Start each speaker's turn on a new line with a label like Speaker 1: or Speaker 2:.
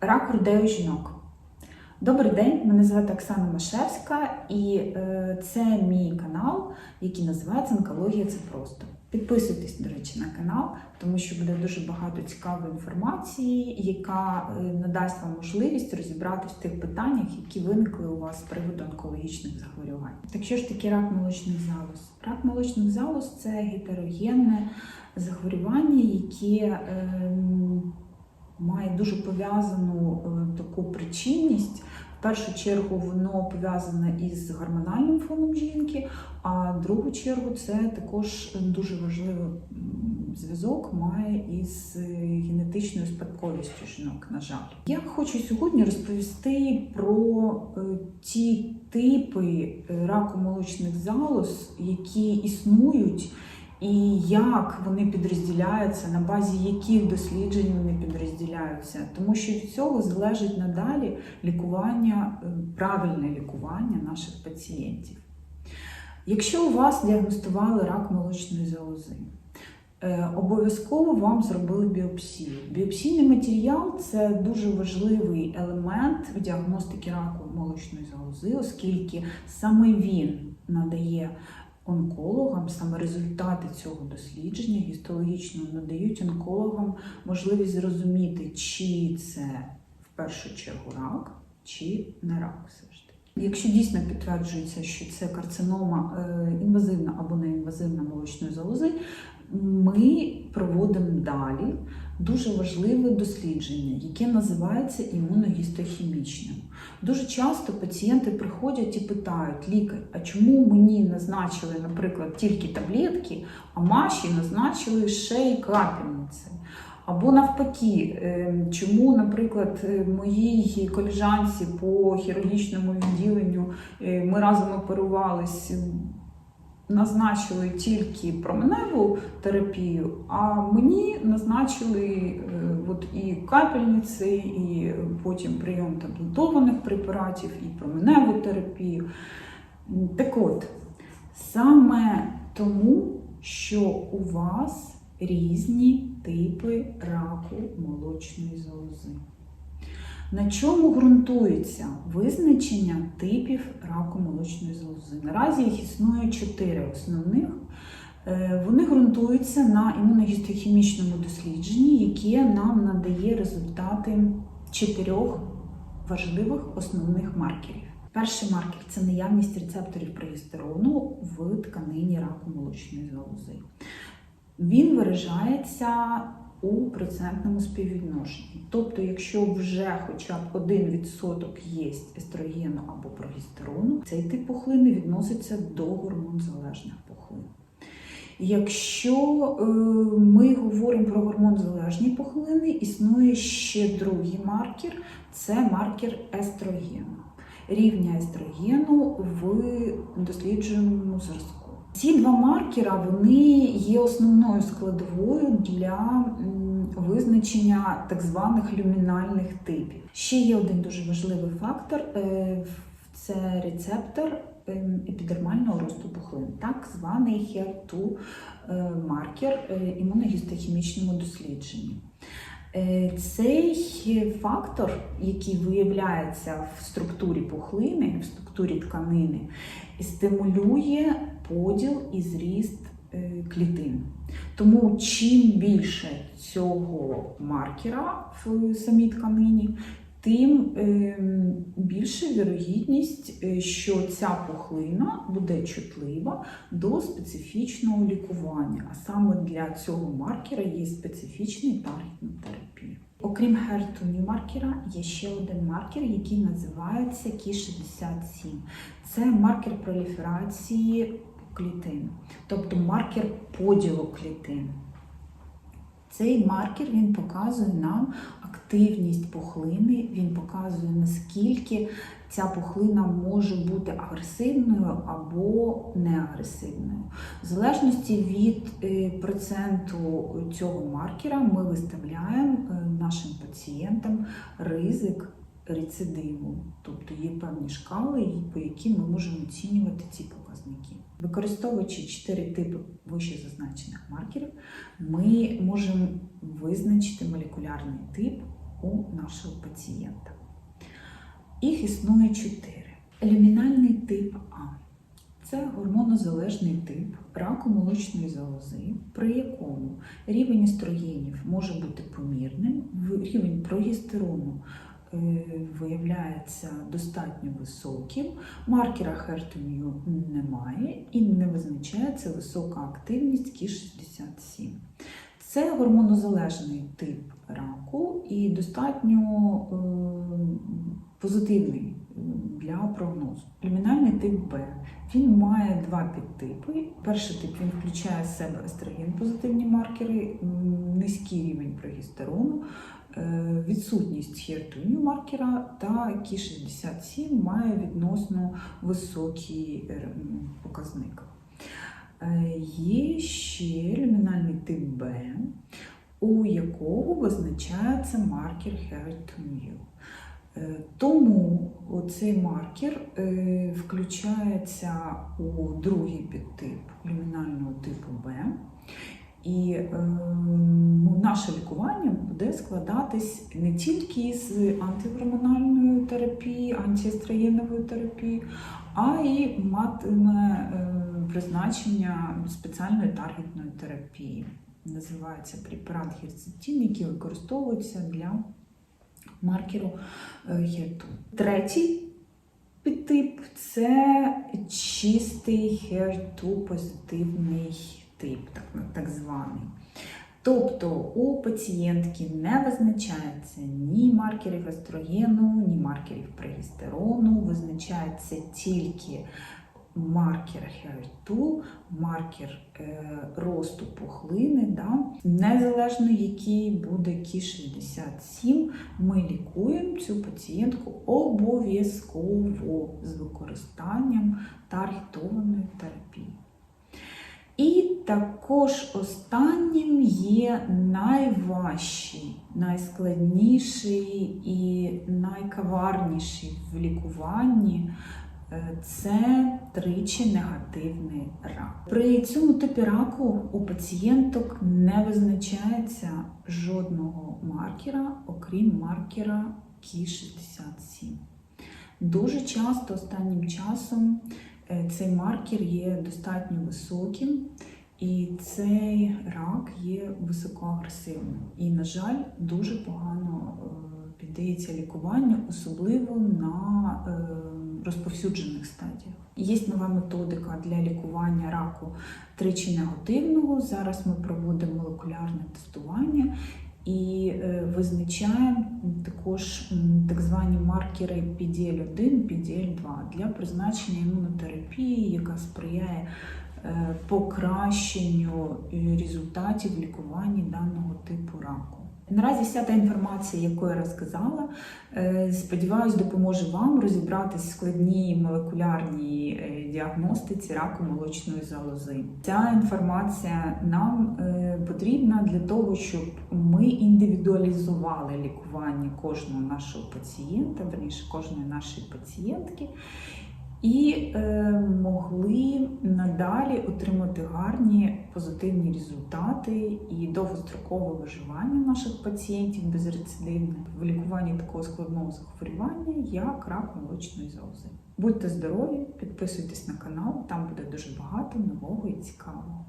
Speaker 1: Рак грудей у жінок. Добрий день, мене звати Оксана Машевська, і е, це мій канал, який називається Онкологія це просто. Підписуйтесь, до речі, на канал, тому що буде дуже багато цікавої інформації, яка е, надасть вам можливість розібратися в тих питаннях, які виникли у вас з приводу онкологічних захворювань. Так що ж таке рак молочних залоз? Рак молочних залоз це гетерогенне захворювання, яке е, має дуже пов'язану е, таку причинність. В першу чергу воно пов'язане із гормональним фоном жінки, а в другу чергу це також дуже важливий зв'язок має із е, генетичною спадковістю жінок, на жаль. Я хочу сьогодні розповісти про е, ті типи раку молочних залоз, які існують. І як вони підрозділяються, на базі яких досліджень вони підрозділяються, тому що від цього залежить надалі лікування, е, правильне лікування наших пацієнтів. Якщо у вас діагностували рак молочної залози, е, обов'язково вам зробили біопсію. Біопсійний матеріал це дуже важливий елемент в діагностики раку молочної залози, оскільки саме він надає онкологам, саме результати цього дослідження гістологічного надають онкологам можливість зрозуміти, чи це в першу чергу рак, чи не рак все ж таки. Якщо дійсно підтверджується, що це карцинома е, інвазивна або неінвазивна молочної залози, ми проводимо далі дуже важливе дослідження, яке називається імуногістохімічним. Дуже часто пацієнти приходять і питають лікар, а чому мені назначили, наприклад, тільки таблетки, а Маші назначили ще й капельниці? Або навпаки, е, чому, наприклад, е, моїй колежанці по хірургічному відділенню е, ми разом оперувались, назначили тільки променеву терапію, а мені назначили е, от і капельниці, і потім прийом таблетованих препаратів, і променеву терапію. Так от, саме тому, що у вас різні типи раку молочної залози. На чому ґрунтується визначення типів раку молочної залози? Наразі їх існує чотири основних. Е, Вони ґрунтуються на імуногістохімічному дослідженні, яке нам надає результати чотирьох важливих основних маркерів. Перший маркер це наявність рецепторів прогестерону в тканині раку молочної залози. Він виражається у процентному співвідношенні. Тобто, якщо вже хоча б 1% є естрогену або прогестерону, цей тип пухлини відноситься до гормонзалежних пухлин. Якщо е, ми говоримо про гормонзалежні пухлини, існує ще другий маркер це маркер естрогену, рівня естрогену в дослідженому зразку. Ці два маркера вони є основною складовою для визначення так званих люмінальних типів. Ще є один дуже важливий фактор е, це рецептор ем, епідермального росту пухлин, так званий HER2 е, маркер е, імуногістохімічному дослідженні. Е, Цей фактор, який виявляється в структурі пухлини, в структурі тканини, стимулює поділ і зріст е, клітин. Тому чим більше цього маркера в самій тканині, тим е, більша вірогідність, е, що ця пухлина буде чутлива до специфічного лікування. А саме для цього маркера є специфічний таргетна терапія. Окрім HER2 маркера, є ще один маркер, який називається Кі67. Це маркер проліферації клітин, тобто маркер поділу клітин. Цей маркер він показує нам активність пухлини, він показує, наскільки ця пухлина може бути агресивною або неагресивною. В залежності від е, проценту цього маркера ми виставляємо е, нашим пацієнтам ризик рецидиву. Тобто є певні шкали, по яким ми можемо оцінювати ці показники. Використовуючи чотири типи вище зазначених маркерів, ми можемо визначити молекулярний тип у нашого пацієнта. Їх існує чотири. Люмінальний тип А. Це гормонозалежний тип раку молочної залози, при якому рівень естрогенів може бути помірним, рівень прогестерону виявляється достатньо високим, маркера HER2 немає і не визначається висока активність Кі67. Це гормонозалежний тип раку і достатньо е, позитивний е, для прогнозу. Люмінальний тип Б. Він має два підтипи. Перший тип він включає в себе естроген позитивні маркери, низький рівень прогестерону, е, відсутність HER2 маркера та Кі67 має відносно високий е, показник. Е, Є ще люмінальний тип Б, у якого визначається маркер HER2. Е, Тому цей маркер е, включається у другий підтип люмінального типу Б. І е, ну, наше лікування буде складатись не тільки з антигормональної терапії, антиестрогенової терапії, а й матиме е, призначення спеціальної таргетної терапії. Називається препарат герцетин, який використовується для маркеру е, HER2. Третій підтип це чистий HER2 позитивний тип, так, так званий. Тобто у пацієнтки не визначається ні маркерів естрогену, ні маркерів прогестерону, визначається тільки маркер HER2, маркер е, росту пухлини, да? незалежно який буде Кі67, ми лікуємо цю пацієнтку обов'язково з використанням таргетованої терапії. І також останнім є найважчий, найскладніший і найкаварніший в лікуванні е, це тричі негативний рак. При цьому типі раку у пацієнток не визначається жодного маркера, окрім маркера Кі67. Дуже часто останнім часом цей маркер є достатньо високим, і цей рак є високоагресивним. І, на жаль, дуже погано е, піддається лікуванню, особливо на е, розповсюджених стадіях. Є нова методика для лікування раку тричі негативного. Зараз ми проводимо молекулярне тестування і е, визначаємо також так звані маркери PDL1, PDL2 для призначення імунотерапії, яка сприяє е, покращенню е, результатів лікування даного типу раку. Наразі вся та інформація, яку я розказала, е, сподіваюсь, допоможе вам розібратись в складній молекулярній е, діагностиці раку молочної залози. Ця інформація нам е, потрібна для того, щоб ми індивідуалізували лікування кожного нашого пацієнта, верніше кожної нашої пацієнтки. І е, могли надалі отримати гарні позитивні результати і довгострокове виживання наших пацієнтів безрецидивне в лікуванні такого складного захворювання, як рак молочної залози. Будьте здорові, підписуйтесь на канал, там буде дуже багато нового і цікавого.